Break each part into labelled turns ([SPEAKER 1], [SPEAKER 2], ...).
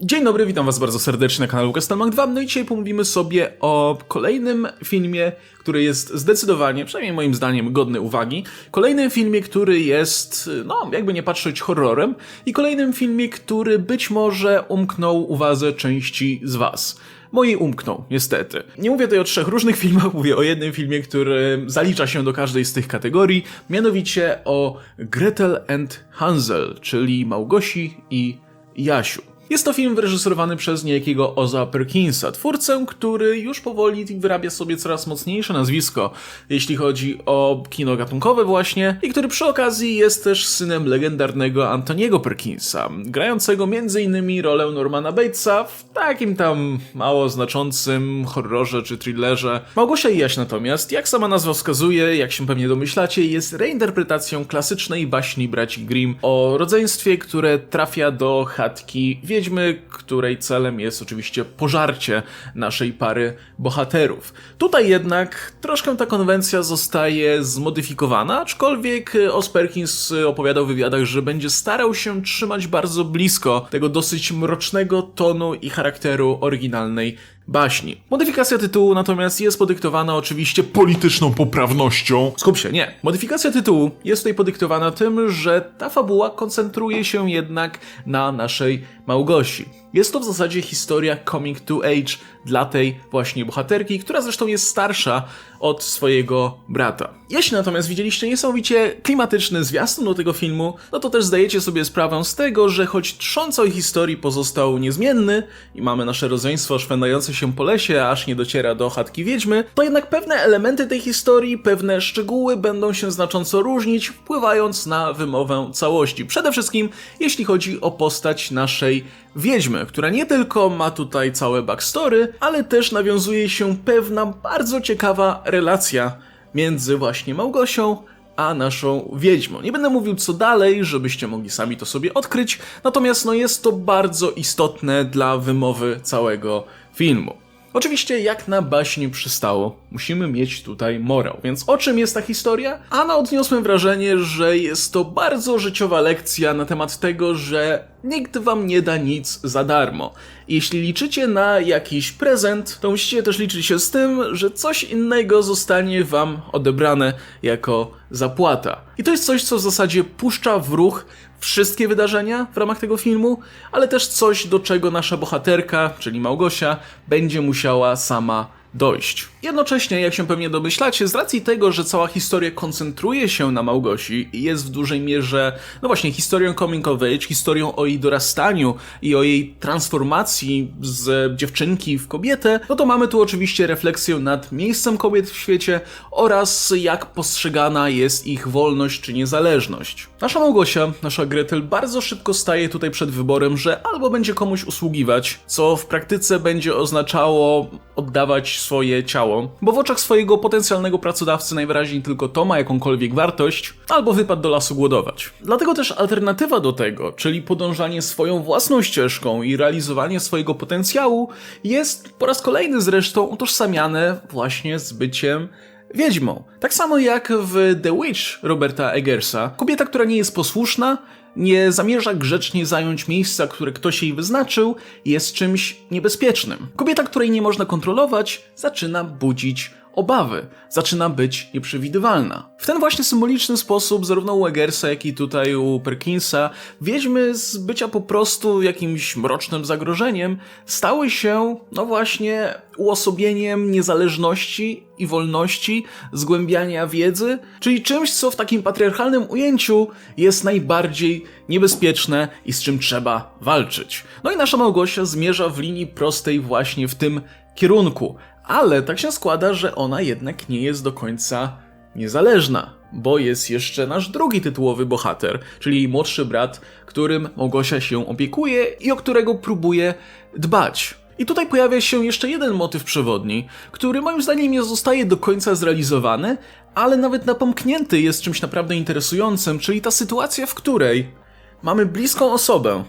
[SPEAKER 1] Dzień dobry, witam was bardzo serdecznie na kanale Castelmag 2. No i dzisiaj pomówimy sobie o kolejnym filmie, który jest zdecydowanie, przynajmniej moim zdaniem, godny uwagi. Kolejnym filmie, który jest, no, jakby nie patrzeć, horrorem. I kolejnym filmie, który być może umknął uwadze części z was. Mojej umknął, niestety. Nie mówię tutaj o trzech różnych filmach, mówię o jednym filmie, który zalicza się do każdej z tych kategorii, mianowicie o Gretel and Hansel, czyli Małgosi i Jasiu. Jest to film wyreżyserowany przez niejakiego Oza Perkinsa, twórcę, który już powoli wyrabia sobie coraz mocniejsze nazwisko, jeśli chodzi o kino gatunkowe właśnie, i który przy okazji jest też synem legendarnego Antoniego Perkinsa, grającego m.in. rolę Normana Batesa w takim tam mało znaczącym horrorze czy thrillerze. Małgosia i Jaś natomiast, jak sama nazwa wskazuje, jak się pewnie domyślacie, jest reinterpretacją klasycznej baśni braci Grimm o rodzeństwie, które trafia do chatki wiedźmy, której celem jest oczywiście pożarcie naszej pary bohaterów. Tutaj jednak troszkę ta konwencja zostaje zmodyfikowana, aczkolwiek Os Perkins opowiadał w wywiadach, że będzie starał się trzymać bardzo blisko tego dosyć mrocznego tonu i charakteru oryginalnej baśni. Modyfikacja tytułu natomiast jest podyktowana oczywiście polityczną poprawnością. Skup się, nie. Modyfikacja tytułu jest tutaj podyktowana tym, że ta fabuła koncentruje się jednak na naszej Małgosi. Jest to w zasadzie historia coming to age dla tej właśnie bohaterki, która zresztą jest starsza od swojego brata. Jeśli natomiast widzieliście niesamowicie klimatyczny zwiastun do tego filmu, no to też zdajecie sobie sprawę z tego, że choć trzon całej historii pozostał niezmienny i mamy nasze rodzeństwo szwendające się po lesie, aż nie dociera do chatki wiedźmy, to jednak pewne elementy tej historii, pewne szczegóły będą się znacząco różnić, wpływając na wymowę całości. Przede wszystkim jeśli chodzi o postać naszej wiedźmy, która nie tylko ma tutaj całe backstory, ale też nawiązuje się pewna bardzo ciekawa relacja między właśnie Małgosią a naszą wiedźmą. Nie będę mówił co dalej, żebyście mogli sami to sobie odkryć, natomiast no jest to bardzo istotne dla wymowy całego filmu. Oczywiście, jak na baśni przystało, musimy mieć tutaj morał. Więc o czym jest ta historia? Ana odniosłem wrażenie, że jest to bardzo życiowa lekcja na temat tego, że nikt wam nie da nic za darmo. Jeśli liczycie na jakiś prezent, to musicie też liczyć się z tym, że coś innego zostanie wam odebrane jako zapłata. I to jest coś, co w zasadzie puszcza w ruch wszystkie wydarzenia w ramach tego filmu, ale też coś, do czego nasza bohaterka, czyli Małgosia, będzie musiała sama dojść. Jednocześnie, jak się pewnie domyślacie, z racji tego, że cała historia koncentruje się na Małgosi i jest w dużej mierze, no właśnie, historią coming of age, historią o jej dorastaniu i o jej transformacji z dziewczynki w kobietę, no to mamy tu oczywiście refleksję nad miejscem kobiet w świecie oraz jak postrzegana jest ich wolność czy niezależność. Nasza Małgosia, nasza Gretel bardzo szybko staje tutaj przed wyborem, że albo będzie komuś usługiwać, co w praktyce będzie oznaczało oddawać swoje ciało, bo w oczach swojego potencjalnego pracodawcy najwyraźniej tylko to ma jakąkolwiek wartość, albo wypad do lasu głodować. Dlatego też alternatywa do tego, czyli podążanie swoją własną ścieżką i realizowanie swojego potencjału, jest po raz kolejny zresztą utożsamiane właśnie z byciem wiedźmą. Tak samo jak w The Witch Roberta Eggersa, kobieta, która nie jest posłuszna, nie zamierza grzecznie zająć miejsca, które ktoś jej wyznaczył, jest czymś niebezpiecznym. Kobieta, której nie można kontrolować, zaczyna budzić obawy, zaczyna być nieprzewidywalna. W ten właśnie symboliczny sposób, zarówno u Eggersa, jak i tutaj u Perkinsa, wiedźmy z bycia po prostu jakimś mrocznym zagrożeniem, stały się, no właśnie, uosobieniem niezależności i wolności, zgłębiania wiedzy, czyli czymś, co w takim patriarchalnym ujęciu jest najbardziej niebezpieczne i z czym trzeba walczyć. No i nasza Małgosia zmierza w linii prostej właśnie w tym kierunku, ale tak się składa, że ona jednak nie jest do końca niezależna, bo jest jeszcze nasz drugi tytułowy bohater, czyli jej młodszy brat, którym Małgosia się opiekuje i o którego próbuje dbać. I tutaj pojawia się jeszcze jeden motyw przewodni, który moim zdaniem nie zostaje do końca zrealizowany, ale nawet napomknięty jest czymś naprawdę interesującym, czyli ta sytuacja, w której mamy bliską osobę,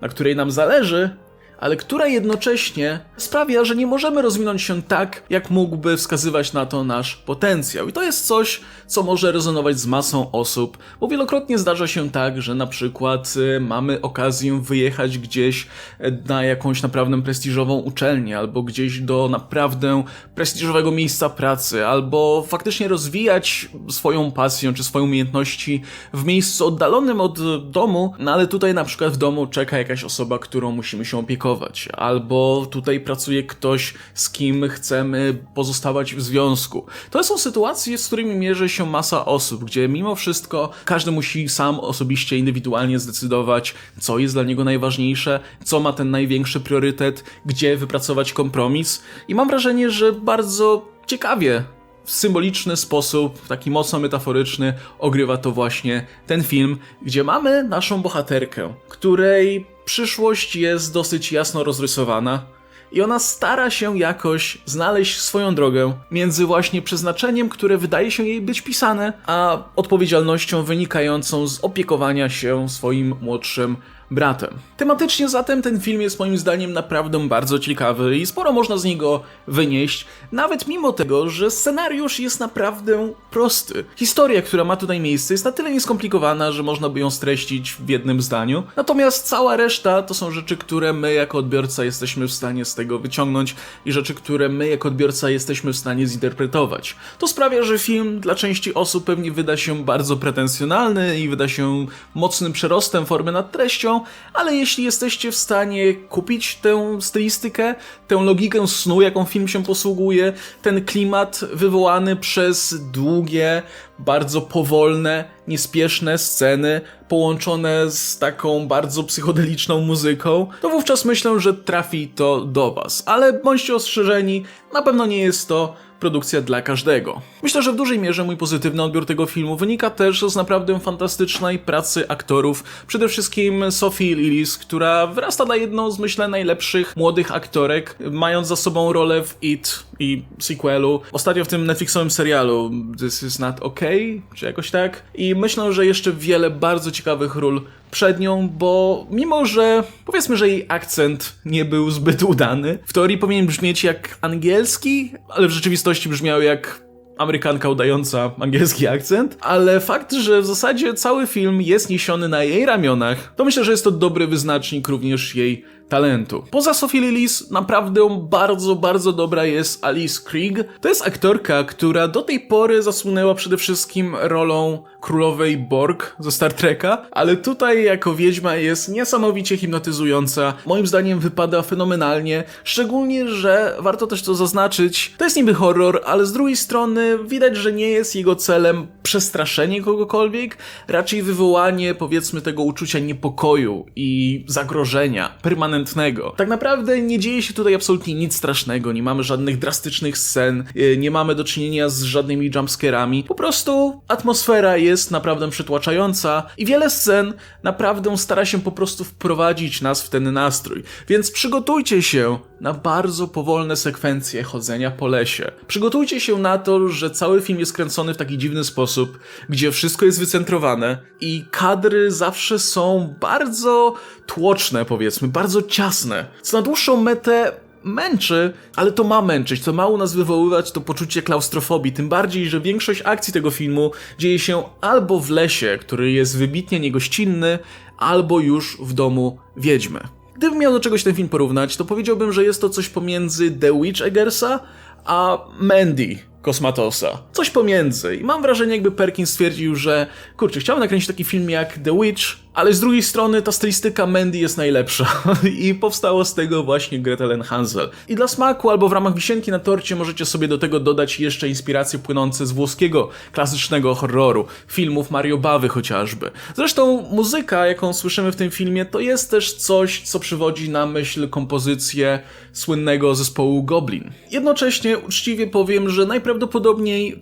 [SPEAKER 1] na której nam zależy, ale która jednocześnie sprawia, że nie możemy rozwinąć się tak, jak mógłby wskazywać na to nasz potencjał. I to jest coś, co może rezonować z masą osób, bo wielokrotnie zdarza się tak, że na przykład y, mamy okazję wyjechać gdzieś y, na jakąś naprawdę prestiżową uczelnię, albo gdzieś do naprawdę prestiżowego miejsca pracy, albo faktycznie rozwijać swoją pasję czy swoje umiejętności w miejscu oddalonym od domu, no ale tutaj na przykład w domu czeka jakaś osoba, którą musimy się opiekować, albo tutaj pracuje ktoś, z kim chcemy pozostawać w związku. To są sytuacje, z którymi mierzy się masa osób, gdzie mimo wszystko każdy musi sam osobiście, indywidualnie zdecydować, co jest dla niego najważniejsze, co ma ten największy priorytet, gdzie wypracować kompromis. I mam wrażenie, że bardzo ciekawie w symboliczny sposób, taki mocno metaforyczny, ogrywa to właśnie ten film, gdzie mamy naszą bohaterkę, której przyszłość jest dosyć jasno rozrysowana. I ona stara się jakoś znaleźć swoją drogę między właśnie przeznaczeniem, które wydaje się jej być pisane, a odpowiedzialnością wynikającą z opiekowania się swoim młodszym bratem. Tematycznie zatem ten film jest moim zdaniem naprawdę bardzo ciekawy i sporo można z niego wynieść, nawet mimo tego, że scenariusz jest naprawdę prosty. Historia, która ma tutaj miejsce, jest na tyle nieskomplikowana, że można by ją streścić w jednym zdaniu. Natomiast cała reszta to są rzeczy, które my jako odbiorca jesteśmy w stanie z tego wyciągnąć i rzeczy, które my jako odbiorca jesteśmy w stanie zinterpretować. To sprawia, że film dla części osób pewnie wyda się bardzo pretensjonalny i wyda się mocnym przerostem formy nad treścią, ale jeśli jesteście w stanie kupić tę stylistykę, tę logikę snu, jaką film się posługuje, ten klimat wywołany przez długie, bardzo powolne, niespieszne sceny, połączone z taką bardzo psychodeliczną muzyką, to wówczas myślę, że trafi to do Was. Ale bądźcie ostrzeżeni, na pewno nie jest to produkcja dla każdego. Myślę, że w dużej mierze mój pozytywny odbiór tego filmu wynika też z naprawdę fantastycznej pracy aktorów. Przede wszystkim Sophie Lillis, która wyrasta na jedną z myślę najlepszych młodych aktorek, mając za sobą rolę w It i sequelu. Ostatnio w tym Netflixowym serialu This is not okay, czy jakoś tak. I myślę, że jeszcze wiele bardzo ciekawych ról przed nią, bo mimo, że powiedzmy, że jej akcent nie był zbyt udany, w teorii powinien brzmieć jak angielski, ale w rzeczywistości brzmiał jak Amerykanka udająca angielski akcent, ale fakt, że w zasadzie cały film jest niesiony na jej ramionach, to myślę, że jest to dobry wyznacznik również jej talentu. Poza Sophie Lillis naprawdę bardzo, bardzo dobra jest Alice Krieg. To jest aktorka, która do tej pory zasłynęła przede wszystkim rolą królowej Borg ze Star Treka, ale tutaj jako wiedźma jest niesamowicie hipnotyzująca. Moim zdaniem wypada fenomenalnie, szczególnie, że warto też to zaznaczyć, to jest niby horror, ale z drugiej strony widać, że nie jest jego celem przestraszenie kogokolwiek, raczej wywołanie powiedzmy tego uczucia niepokoju i zagrożenia permanentnego. Tak naprawdę nie dzieje się tutaj absolutnie nic strasznego, nie mamy żadnych drastycznych scen, nie mamy do czynienia z żadnymi jumpscarami, po prostu atmosfera jest naprawdę przytłaczająca i wiele scen naprawdę stara się po prostu wprowadzić nas w ten nastrój. Więc przygotujcie się na bardzo powolne sekwencje chodzenia po lesie. Przygotujcie się na to, że cały film jest kręcony w taki dziwny sposób, gdzie wszystko jest wycentrowane i kadry zawsze są bardzo tłoczne, powiedzmy, bardzo ciasne. Co na dłuższą metę męczy, ale to ma męczyć, to ma u nas wywoływać to poczucie klaustrofobii, tym bardziej, że większość akcji tego filmu dzieje się albo w lesie, który jest wybitnie niegościnny, albo już w domu wiedźmy. Gdybym miał do czegoś ten film porównać, to powiedziałbym, że jest to coś pomiędzy The Witch Eggersa a Mandy Kosmatosa. Coś pomiędzy. I mam wrażenie, jakby Perkin stwierdził, że kurczę, chciałbym nakręcić taki film jak The Witch, ale z drugiej strony ta stylistyka Mandy jest najlepsza. I powstało z tego właśnie Gretel Hansel. I dla smaku albo w ramach wisienki na torcie możecie sobie do tego dodać jeszcze inspiracje płynące z włoskiego klasycznego horroru, filmów Mario Bawy chociażby. Zresztą muzyka, jaką słyszymy w tym filmie, to jest też coś, co przywodzi na myśl kompozycję słynnego zespołu Goblin. Jednocześnie uczciwie powiem, że najprawdopodobniej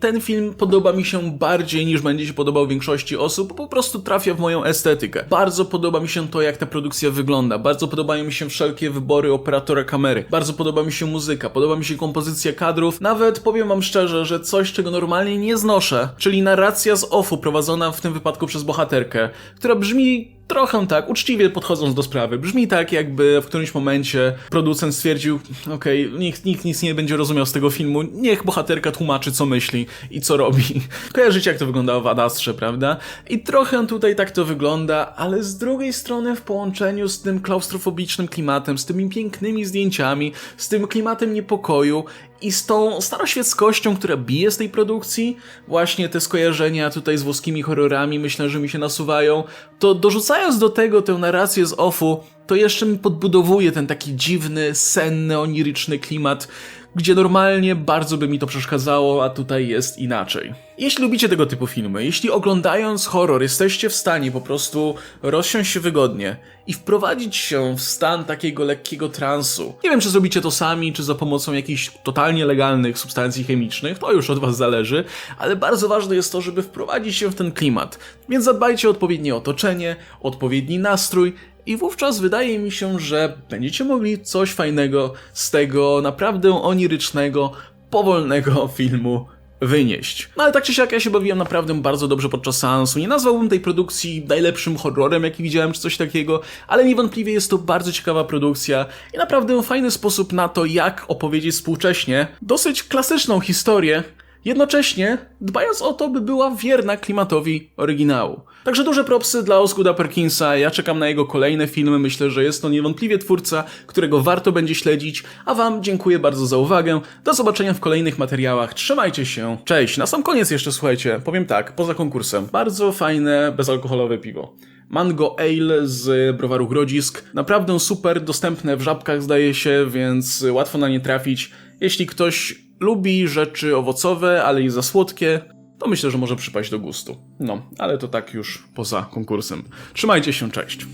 [SPEAKER 1] ten film podoba mi się bardziej niż będzie się podobał większości osób, po prostu trafia w moją estetykę. Bardzo podoba mi się to, jak ta produkcja wygląda. Bardzo podobają mi się wszelkie wybory operatora kamery. Bardzo podoba mi się muzyka, podoba mi się kompozycja kadrów. Nawet powiem wam szczerze, że coś, czego normalnie nie znoszę, czyli narracja z offu prowadzona w tym wypadku przez bohaterkę, która brzmi Trochę tak, uczciwie podchodząc do sprawy. Brzmi tak, jakby w którymś momencie producent stwierdził, okej, nikt, nikt nic nie będzie rozumiał z tego filmu, niech bohaterka tłumaczy, co myśli i co robi. Kojarzycie, jak to wyglądało w Adastrze, prawda? I trochę tutaj tak to wygląda, ale z drugiej strony w połączeniu z tym klaustrofobicznym klimatem, z tymi pięknymi zdjęciami, z tym klimatem niepokoju i z tą staroświeckością, która bije z tej produkcji, właśnie te skojarzenia tutaj z włoskimi horrorami myślę, że mi się nasuwają, to dorzucając do tego tę narrację z offu, to jeszcze mi podbudowuje ten taki dziwny, senny, oniryczny klimat, gdzie normalnie bardzo by mi to przeszkadzało, a tutaj jest inaczej. Jeśli lubicie tego typu filmy, jeśli oglądając horror jesteście w stanie po prostu rozsiąść się wygodnie i wprowadzić się w stan takiego lekkiego transu, nie wiem czy zrobicie to sami, czy za pomocą jakichś totalnie legalnych substancji chemicznych, to już od was zależy, ale bardzo ważne jest to, żeby wprowadzić się w ten klimat. Więc zadbajcie o odpowiednie otoczenie, odpowiedni nastrój i wówczas wydaje mi się, że będziecie mogli coś fajnego z tego naprawdę onirycznego, powolnego filmu wynieść. No ale tak czy siak ja się bawiłem naprawdę bardzo dobrze podczas seansu. Nie nazwałbym tej produkcji najlepszym horrorem, jaki widziałem, czy coś takiego, ale niewątpliwie jest to bardzo ciekawa produkcja i naprawdę fajny sposób na to, jak opowiedzieć współcześnie dosyć klasyczną historię, jednocześnie dbając o to, by była wierna klimatowi oryginału. Także duże propsy dla Osgooda Perkinsa, ja czekam na jego kolejne filmy, myślę, że jest to niewątpliwie twórca, którego warto będzie śledzić, a wam dziękuję bardzo za uwagę, do zobaczenia w kolejnych materiałach, trzymajcie się, cześć! Na sam koniec jeszcze słuchajcie, powiem tak, poza konkursem, bardzo fajne, bezalkoholowe piwo. Mango Ale z browaru Grodzisk. Naprawdę super, dostępne w żabkach zdaje się, więc łatwo na nie trafić. Jeśli ktoś lubi rzeczy owocowe, ale i za słodkie, to myślę, że może przypaść do gustu. No, ale to tak już poza konkursem. Trzymajcie się, cześć.